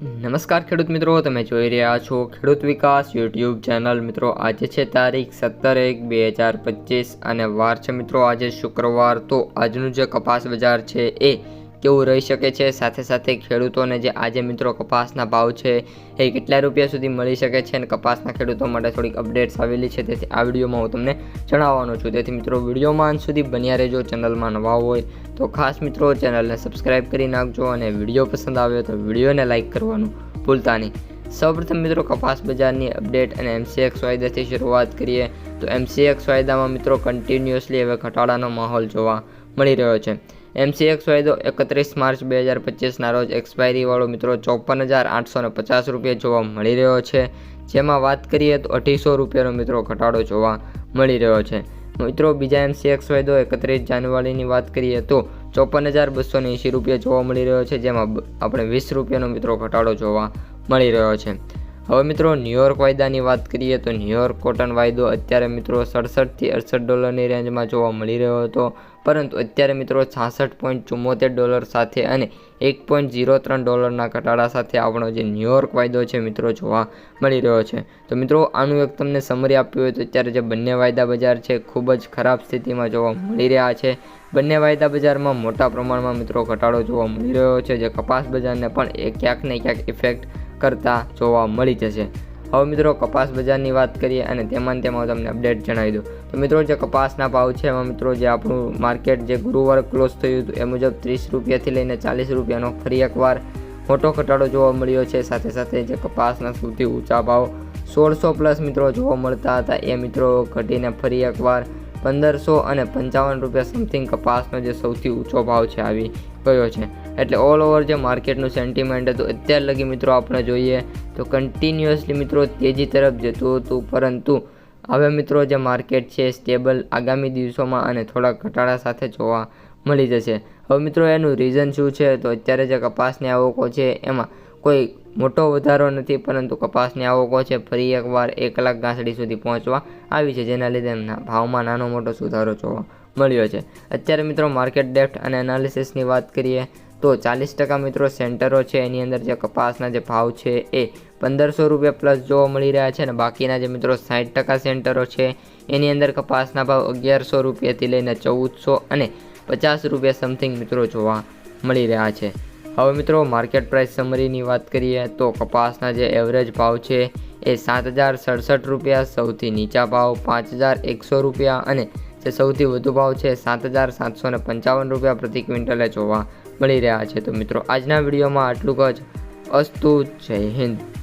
નમસ્કાર ખેડૂત મિત્રો, તમે જોઈ રહ્યા છો ખેડૂત વિકાસ યુટ્યુબ ચેનલ. મિત્રો, આજે છે તારીખ સત્તર એક બે હજાર પચીસ અને વાર છે મિત્રો, આજે શુક્રવાર. તો આજનું જે કપાસ બજાર છે એ કેવું રહી શકે છે? સાથે સાથે ખેડૂતોને જે આજે મિત્રો કપાસના ભાવ છે, એ કેટલા રૂપિયા સુધી મળી શકે છે? અને કપાસના ખેડૂતો માટે થોડીક અપડેટ્સ આવેલી છે, તેથી આ વિડીયોમાં હું તમને જણાવવાનો છું. તેથી મિત્રો વિડીયોમાં અંત સુધી બન્યા રહેજો. ચેનલમાં નવા હોય તો ખાસ મિત્રો, ચેનલને સબસ્ક્રાઇબ કરી નાખજો અને વીડિયો પસંદ આવ્યો તો વિડીયોને લાઇક કરવાનું ભૂલતા નહીં. સૌપ્રથમ મિત્રો, કપાસ બજારની અપડેટ અને એમસીએક્સ વાયદાથી શરૂઆત કરીએ. તો એમસીએક્સ વાયદામાં મિત્રો કન્ટિન્યુઅસલી હવે ઘટાડાનો માહોલ જોવા મળી રહ્યો છે. એમસીએક્સ વાયદો એકત્રીસ માર્ચ બે હજાર પચીસના રોજ એક્સપાયરીવાળો મિત્રો ચોપન હજાર આઠસો ને પચાસ રૂપિયા જોવા મળી રહ્યો છે. જેમાં વાત કરીએ તો અઢીસો રૂપિયાનો મિત્રો ઘટાડો જોવા મળી રહ્યો છે. મિત્રો બીજા એમસીએક્સ વાયદો એકત્રીસ જાન્યુઆરીની વાત કરીએ તો ચોપન હજાર બસો એંશી રૂપિયા જોવા મળી રહ્યો છે. જેમાં આપણે વીસ રૂપિયાનો મિત્રો ઘટાડો જોવા મળી રહ્યો છે. હવે મિત્રો ન્યુયોર્ક વાયદાની વાત કરીએ તો ન્યુયોર્ક કોટન વાયદો અત્યારે મિત્રો સડસઠથી અડસઠ ડોલરની રેન્જમાં જોવા મળી રહ્યો હતો. પરંતુ અત્યારે મિત્રો છાસઠ પોઈન્ટ ચુમ્મોતેર ડોલર સાથે અને એક પોઈન્ટ ઝીરો ત્રણ ડોલરના ઘટાડા સાથે આપણો જે ન્યુયોર્ક વાયદો છે મિત્રો જોવા મળી રહ્યો છે. તો મિત્રો, આનું એક તમને સમરી આપ્યું હોય તો અત્યારે જે બંને વાયદા બજાર છે ખૂબ જ ખરાબ સ્થિતિમાં જોવા મળી રહ્યા છે. બંને વાયદા બજારમાં મોટા પ્રમાણમાં મિત્રો ઘટાડો જોવા મળી રહ્યો છે. જે કપાસ બજારને પણ એ ક્યાંક ને ક્યાંક ઇફેક્ટ કરતા જોવા મળી જશે. હવે મિત્રો કપાસ બજારની વાત કરીએ અને તેમાં તેમાં તમને અપડેટ જણાવી દઉં. તો મિત્રો જે કપાસના ભાવ છે, એમાં મિત્રો જે આપણું માર્કેટ જે ગુરુવાર ક્લોઝ થયું હતું, એ મુજબ ત્રીસ રૂપિયાથી લઈને ચાલીસ રૂપિયાનો ફરી એકવાર મોટો ઘટાડો જોવા મળ્યો છે. સાથે સાથે જે કપાસના સૌથી ઊંચા ભાવ સોળસો પ્લસ મિત્રો જોવા મળતા હતા. એ મિત્રો ઘટીને ફરી એકવાર પંદરસો અને પંચાવન રૂપિયા સમથિંગ કપાસનો જે સૌથી ઊંચો ભાવ છે આવી ગયો છે. એટલે ઓલ ઓવર જે માર્કેટનું સેન્ટિમેન્ટ હતું, અત્યાર લગી મિત્રો આપણે જોઈએ તો કન્ટિન્યુઅસલી મિત્રો તેજી તરફ જતું હતું, પરંતુ હવે મિત્રો જે માર્કેટ છે સ્ટેબલ આગામી દિવસોમાં અને થોડા ઘટાડા સાથે જોવા મળી જશે. હવે મિત્રો એનું રીઝન શું છે? તો અત્યારે જે કપાસની આવકો છે, એમાં કોઈ મોટો વધારો નથી, પરંતુ કપાસની આવકો છે ફરી એકવાર એક લાખ ગાંસડી સુધી પહોંચવા આવી છે, જેના લીધે એમના ભાવમાં નાનો મોટો સુધારો જોવા મળ્યો છે. અત્યારે મિત્રો માર્કેટ ડેપ્થ અને એનાલિસિસની વાત કરીએ તો ચાલીસ ટકા મિત્રો સેન્ટરો છે, એની અંદર જે કપાસના જે ભાવ છે એ પંદરસો રૂપિયા પ્લસ જોવા મળી રહ્યા છે અને બાકીના જે મિત્રો સાઠ ટકા સેન્ટરો છે, એની અંદર કપાસના ભાવ અગિયારસો રૂપિયાથી લઈને ચૌદસો અને પચાસ રૂપિયા સમથિંગ મિત્રો જોવા મળી રહ્યા છે. હવે મિત્રો માર્કેટ પ્રાઇસ સમરીની વાત કરીએ તો કપાસના જે એવરેજ ભાવ છે એ સાત હજાર સડસઠ રૂપિયા, સૌથી નીચા ભાવ પાંચ હજાર એકસો રૂપિયા અને જે સૌથી વધુ ભાવ છે સાત હજાર સાતસો પંચાવન રૂપિયા પ્રતિ ક્વિન્ટલે જોવા મળી રહ્યા છે. તો મિત્રો, આજના વિડીયોમાં આટલું જ. અસ્તુ, જય હિન્દ.